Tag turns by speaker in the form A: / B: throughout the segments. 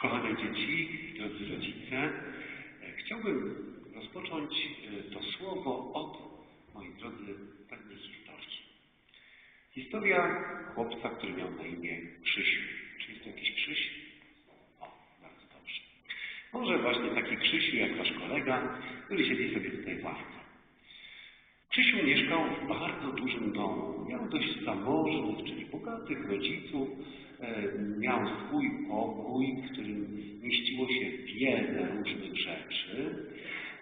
A: Kochane dzieci, drodzy rodzice, e, chciałbym rozpocząć e, to słowo od, moi drodzy, pewnej historii. Historia chłopca, który miał na imię Krzysiu. Czy jest to jakiś Krzyś? O, bardzo dobrze. Może właśnie taki Krzysiu jak wasz kolega, który siedzi sobie tutaj w ławce. Krzysiu mieszkał w bardzo dużym domu. Miał dość zamożnych, czyli bogatych rodziców. E, miał swój pokój, w którym mieściło się wiele różnych rzeczy.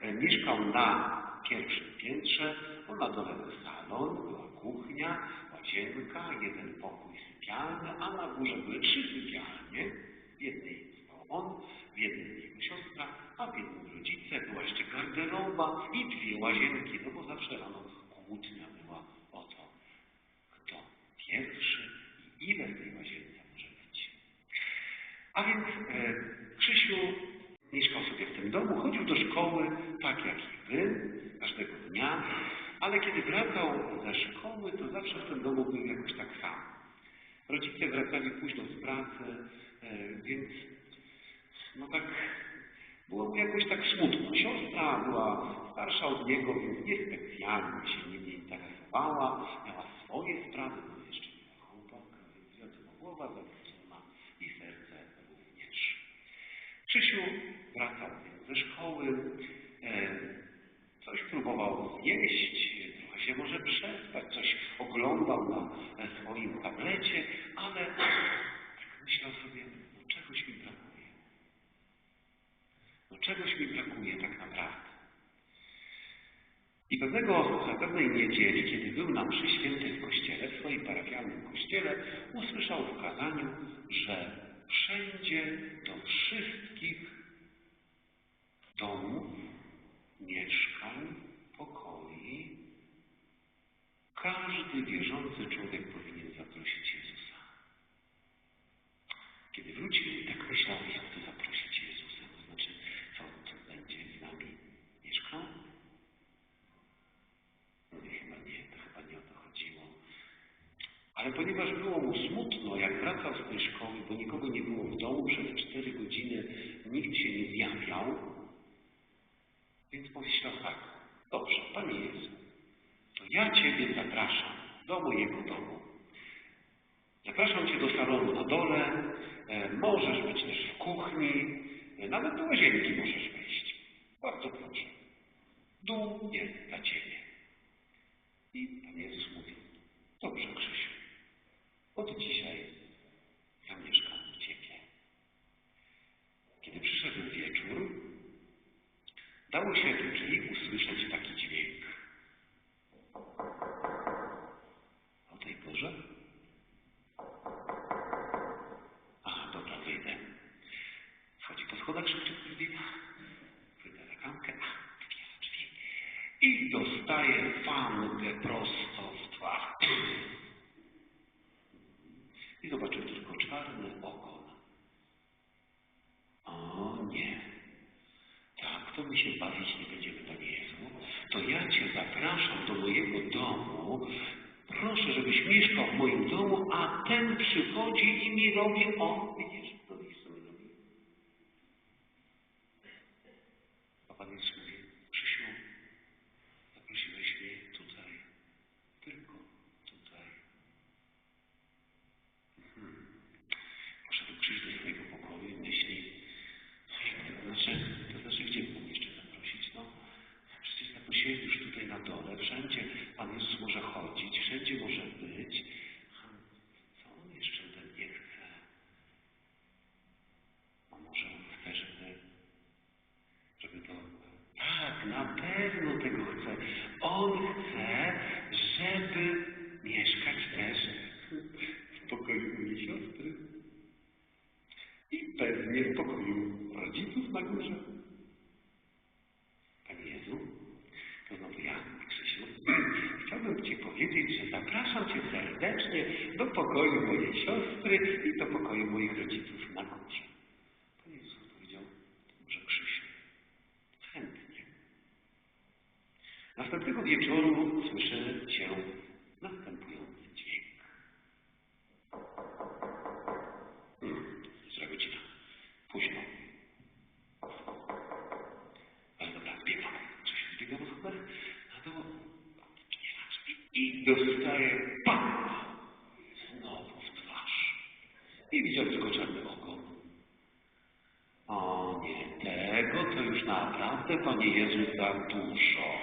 A: E, mieszkał na pierwszym piętrze, bo na dole salon, była kuchnia, łazienka, jeden pokój sypialny, a na górze były trzy sypialnie. W jednej spał on, w jednej jego siostra, a w jednym rodzice. Była jeszcze garderoba i dwie łazienki, no bo zawsze rano kłótnia była o to, kto pierwszy i w tej łazience może być. A więc e, Krzysiu mieszkał sobie w tym domu, chodził do szkoły, tak jak i wy, każdego dnia, ale kiedy wracał ze szkoły, to zawsze w tym domu był jakoś tak sam. Rodzice wracali późno z pracy, e, więc no tak było mu jakoś tak smutno. Siostra była starsza od niego, więc niespecjalnie się nim nie interesowała. Miała swoje sprawy, no jeszcze miała chłopaka, więc głowa zawrócona i serce również. Krzysiu wracał ze szkoły, e, coś próbował zjeść, trochę się może przespać, coś oglądał na swoim tablecie, ale tak myślał sobie, no czegoś mi brakuje. No czegoś mi brakuje tak naprawdę. I pewnego, pewnej niedzieli, kiedy był na mszy świętej w kościele, w swoim parafialnym kościele, usłyszał w kazaniu, że wszędzie do wszystkich domów, mieszkań, pokoi, każdy wierzący człowiek powinien zaprosić Jezusa. Kiedy wrócił, tak myślał, jak to zaprosić Jezusa. To znaczy, co, co będzie z nami mieszkał? No nie, chyba nie, to chyba nie o to chodziło. Ale ponieważ było mu smutno, jak wracał z tej szkoły, bo nikogo nie było w domu, przez cztery godziny nikt się nie zjawiał, więc pomyślał tak, dobrze, Panie Jezu, to ja Ciebie zapraszam do mojego domu. Zapraszam Cię do salonu na dole, e, możesz być też w kuchni, e, nawet do łazienki możesz wejść. Bardzo proszę. Dół jest dla Ciebie. I Pan Jezus mówi, dobrze Krzysiu, od dzisiaj ja mieszkam u Ciebie. Kiedy przyszedł wieczór, dało się do drzwi usłyszeć taki dźwięk. O tej porze? A, dobra, wyjdę. Wchodzi po schodach, szybciej drzwi. Wyjdę klamkę. A, otwiera drzwi. I dostaje fankę prosto w twarz. I zobaczył tylko czarny ogon. O nie. Tak, to my się bawić nie będziemy, Panie Jezu. To ja Cię zapraszam do mojego domu. Proszę, żebyś mieszkał w moim domu, a ten przychodzi i mi robi, o, widzisz, to widzisz, co mi robi. A Pan Jezus mówi, Krzysiu, zaprosiłeś mnie tutaj, tylko tutaj. Mhm. Poszedł Krzyś do swojego pokoju i myśli, to znaczy, to znaczy, gdzie mógł jeszcze zaprosić? No, przecież tak posiedzisz tutaj na dole, wszędzie Pan Jezus może chodzić, wszędzie może być. Co On jeszcze ode mnie chce? A może On chce, żeby, żeby to... Tak, na pewno tego chce. On chce, żeby mieszkać też w pokoju mojej siostry. I pewnie w pokoju rodziców na górze. Panie Jezu, to znowu ja, Krzysiu, chciałbym Ci powiedzieć, że zapraszam Cię serdecznie do pokoju mojej siostry i do pokoju moich rodziców na górze. Pan Jezus powiedział, że Krzysiu, chętnie. Następnego wieczoru słyszę się następujący dźwięk. Hmm, która godzina? Późno. Dostaje pan znowu w twarz. I widział tylko czarne oko. O nie, tego to już naprawdę, Panie Jezu, za dużo,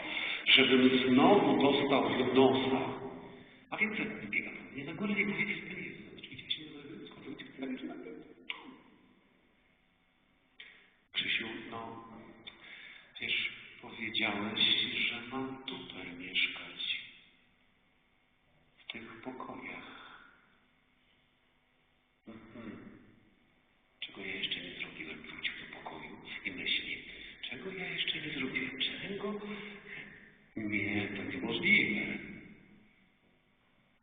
A: żebym znowu dostał w nosa. A więc biega do mnie na górę i powiedzieć, Panie Jezu, oczywiście się nie schodzę, tak czy na Krzysiu, no, wiesz, powiedziałeś, że mam tutaj mieszkać, w tych pokojach. Mhm. Czego ja jeszcze nie zrobiłem? Wrócił do pokoju i myśli, czego ja jeszcze nie zrobiłem? Czego? Nie, to niemożliwe.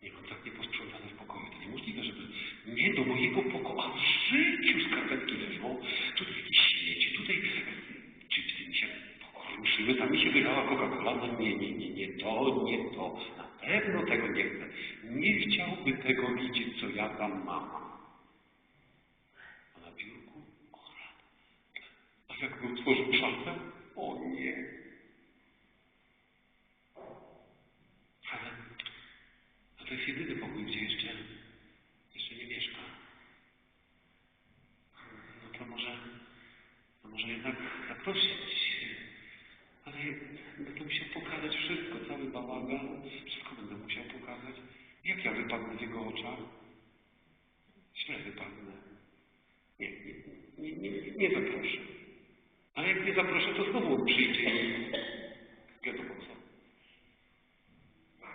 A: Nie mam tak nieposprzątane w pokoju. To niemożliwe, żeby nie do mojego pokoju, a w życiu skarpetki leżą. Tutaj jakieś śmieci, tutaj czypsy mi się pokruszyły, tam mi się wylała Coca-Cola. No nie, nie, nie, nie, to, nie to. Na pewno tego nie chcę. Nie chciałby tego widzieć, co ja tam mam. A na biurku? O rany. A jakby otworzył szafę? O nie. Ale, to jest jedyny pokój, gdzie jeszcze, jeszcze nie mieszka. No to może, no może jednak zaprosić. Ale będę musiał pokazać wszystko, cały bałagan, wszystko będę musiał pokazać. Jak ja wypadnę w jego oczach? Źle wypadnę. Nie, nie, nie, nie, nie zaproszę. A jak nie zaproszę, to znowu on przyjdzie i wiadomo co.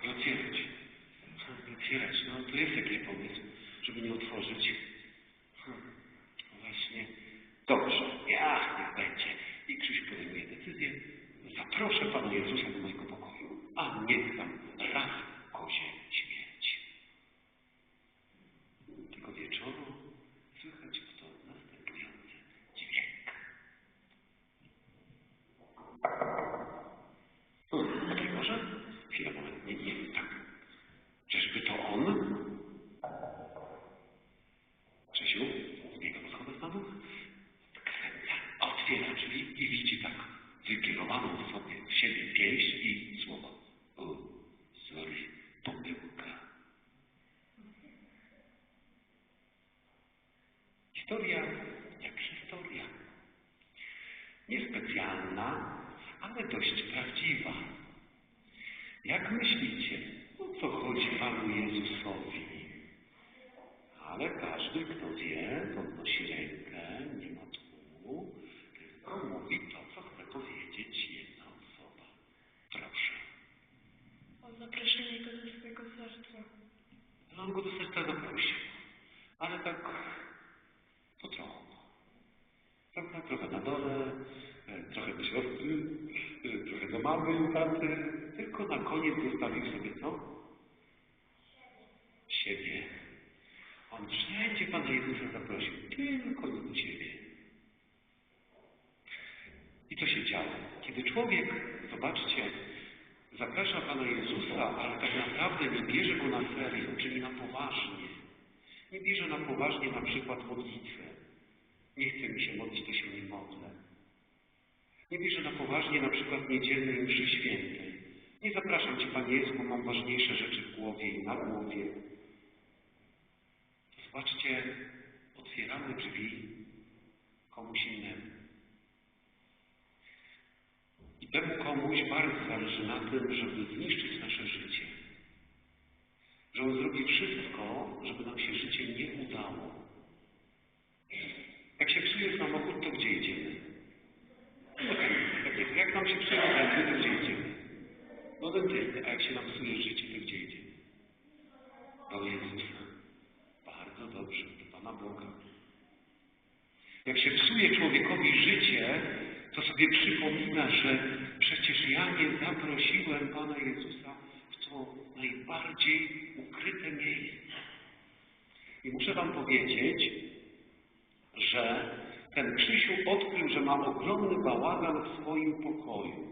A: Nie otwierać. Nie otwierać. No to jest jakiś pomysł, żeby nie otworzyć. No właśnie. Dobrze. Ja, niech będzie. I Krzyś podejmuje decyzję. Zaproszę Pana Jezusa do mojego pokoju, a niech tam raz kozie śmierć. Tego wieczoru słychać w to następujący dźwięk. Hmm, a może? Chwila, moment, nie, nie, tak. Czyżby to on? Krzysiu, zbiega po schodach na dół, kręca, otwiera drzwi i widzi tak wykierowaną w sobie w siebie pięść i słowo. O, sorry, pomyłka. Historia jak historia. Niespecjalna, ale dość prawdziwa. Jak myślicie, o co chodzi Panu Jezusowi? Ale każdy, kto wie, podnosi rękę, nie ma tłumu, tylko mówi to, co chce powiedzieć jedna osoba. Proszę.
B: o zaproszenie go do swojego serca.
A: No on go do serca zaprosił, ale tak po trochu. Prawda? Trochę na dole, e, trochę do siostry, e, trochę do mamy i taty, tylko na koniec zostawił sobie co? Siebie. On wszędzie Pana Jezusa zaprosił, tylko nie do siebie. I to się działo. Kiedy człowiek, zobaczcie, zaprasza Pana Jezusa, ale tak naprawdę nie bierze Go na serio, czyli na poważnie. Nie bierze na poważnie na przykład modlitwę. Nie chce mi się modlić, to się nie modlę. Nie bierze na poważnie na przykład niedzielnej mszy świętej. Nie zapraszam Cię, Panie Jezu, bo mam ważniejsze rzeczy w głowie i na głowie. Zobaczcie, otwieramy drzwi komuś innemu. I temu komuś bardzo zależy na tym, żeby zniszczyć nasze życie. Że on zrobi wszystko, żeby nam się życie nie udało. Jak się psuje samochód, to gdzie idziemy? No tak, tak jest. Jak nam się psują zęby, to gdzie idziemy? Do dentysty. A jak się nam psuje życie, to gdzie idziemy? Do Jezusa. Bardzo dobrze, do Pana Boga. Jak się psuje człowiekowi życie, to sobie przypomina, że przecież ja nie zaprosiłem Pana Jezusa w to najbardziej ukryte miejsce. I muszę Wam powiedzieć, że ten Krzysiu odkrył, że ma ogromny bałagan w swoim pokoju.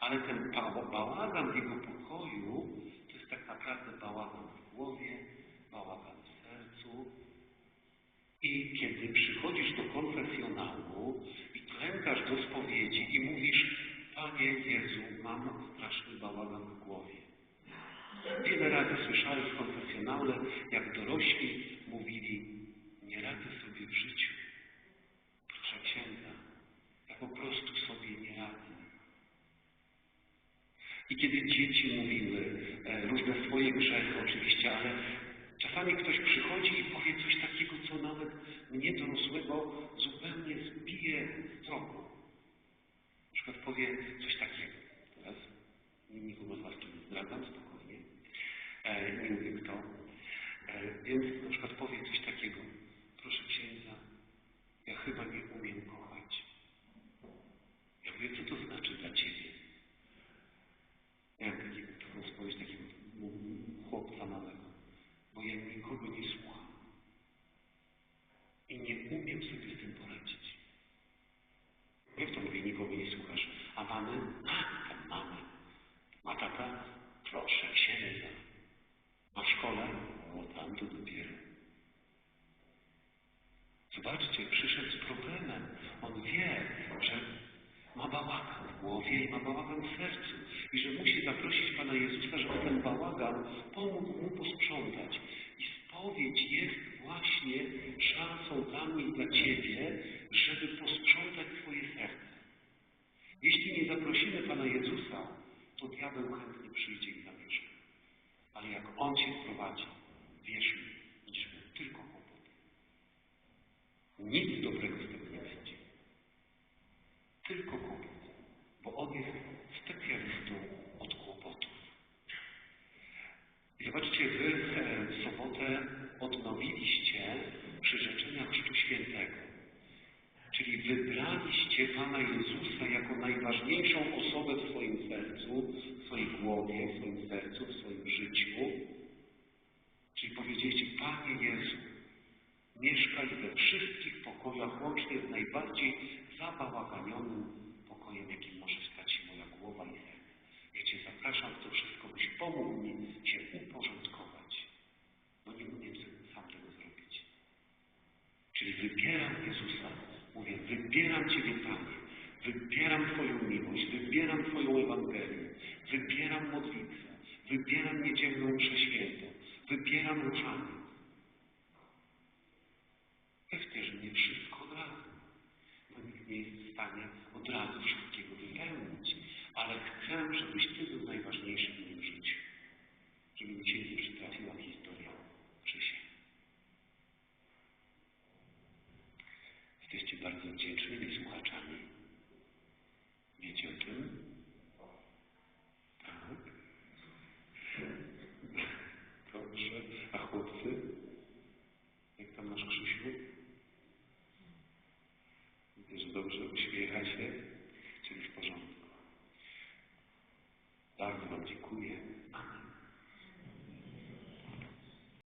A: Ale ten ba- bałagan w jego pokoju to jest tak naprawdę bałagan w głowie, bałagan w sercu. I kiedy przychodzisz do konfesjonału i klękasz do spowiedzi i mówisz, Panie Jezu, mam straszny bałagan w głowie. Wiele razy słyszałem w konfesjonale, jak dorośli mówili, nie radzę sobie w życiu. Proszę księdza, ja po prostu sobie nie radzę. I kiedy dzieci mówiły e, różne swoje grzechy oczywiście, ale czasami ktoś przychodzi i powie coś takiego, co nawet mnie dorosłego zupełnie zbije z tropu. Na przykład powie coś takiego. Teraz nikogo z Was tu nie zdradzam, nie mówię kto. E, więc na przykład powie coś takiego. Proszę księdza, ja chyba nie umiem kochać. Ja mówię, co to znaczy dla Ciebie? Miałem takiego, taką spowiedź takiego chłopca małego, bo ja nikogo nie słucham. I nie umiem sobie z tym poradzić. Jak to mówię, nikogo nie słuchasz? A mamy? A, tam mamy. A tata? Proszę, księdza. A w szkole? O, tam to dopiero. Zobaczcie, przyszedł z problemem. On wie, że ma bałagan w głowie i ma bałagan w sercu i że musi zaprosić Pana Jezusa, żeby ten bałagan pomógł mu posprzątać. I spowiedź jest właśnie szansą dla mnie i dla Ciebie, żeby posprzątać Twoje serce. Jeśli nie zaprosimy Pana Jezusa, to diabeł chętnie przyjdzie i zamieszka. Ale jak On Cię wprowadzi, wierz mi, będziesz tylko kłopoty. Nic dobrego z tego nie będzie. Tylko kłopot. Bo On jest specjalistą od kłopotów. I zobaczcie, Wy e, w sobotę odnowiliście przyrzeczenia Chrztu Świętego. Czyli wybraliście Pana Jezusa jako najważniejszą osobę w swoim sercu, w swojej głowie, w swoim sercu, w swoim życiu. Czyli powiedzieliście, Panie Jezu, mieszkaj we wszystkich pokojach łącznie z najbardziej zabałaganionym pokojem, jakim może stać się moja głowa i serce. Ja Cię zapraszam w to wszystko, byś pomógł mi się uporządkować, bo nie umiem sam tego zrobić. Czyli wybieram Jezusa, mówię, wybieram Ciebie Panie, wybieram Twoją miłość, wybieram Twoją Ewangelię, wybieram modlitwę, wybieram niedzielną mszę świętą, wybieram różanie. Ja chcę, że nie wszystko od razu, bo nikt nie jest w stanie od razu wszystkiego wypełnić, ale chcę, żebyś Ty był najważniejszy w moim życiu. Żeby mi się nie przytrafiła historia Krzysia. Jesteście bardzo wdzięcznymi słuchaczami. Wiecie o tym? Tak. Dobrze. A chłopcy? Jak tam masz Krzysiu? Że dobrze uśmiecha się, czyli w porządku. Bardzo Wam dziękuję.